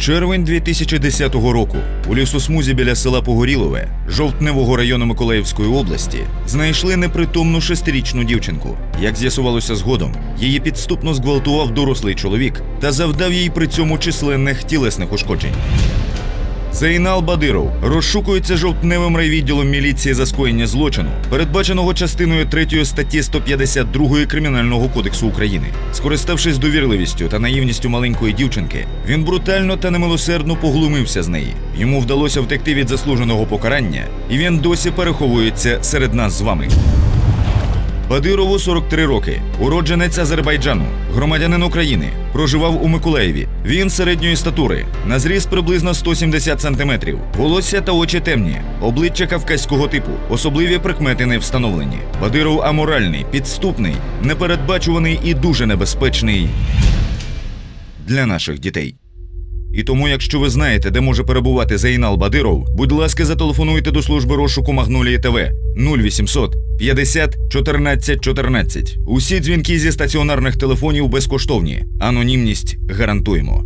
Червень 2010 року у лісосмузі біля села Погорілове Жовтневого району Миколаївської області знайшли непритомну шестирічну дівчинку. Як з'ясувалося згодом, її підступно зґвалтував дорослий чоловік та завдав їй при цьому численних тілесних ушкоджень. Зейнал Бадиров розшукується жовтневим райвідділом міліції за скоєння злочину, передбаченого частиною 3 статті 152 Кримінального кодексу України. Скориставшись довірливістю та наївністю маленької дівчинки, він брутально та немилосердно поглумився з неї. Йому вдалося втекти від заслуженого покарання, і він досі переховується серед нас з вами. Бадирову 43 роки, уродженець Азербайджану, громадянин України, проживав у Миколаєві. Він середньої статури, на зріст приблизно 170 сантиметрів, волосся та очі темні, обличчя кавказького типу, особливі прикмети не встановлені. Бадиров аморальний, підступний, непередбачуваний і дуже небезпечний для наших дітей. І тому, якщо ви знаєте, де може перебувати Зейнал Бадиров, будь ласка, зателефонуйте до служби розшуку Магнолії ТВ 0800 50 14 14. Усі дзвінки зі стаціонарних телефонів безкоштовні. Анонімність гарантуємо.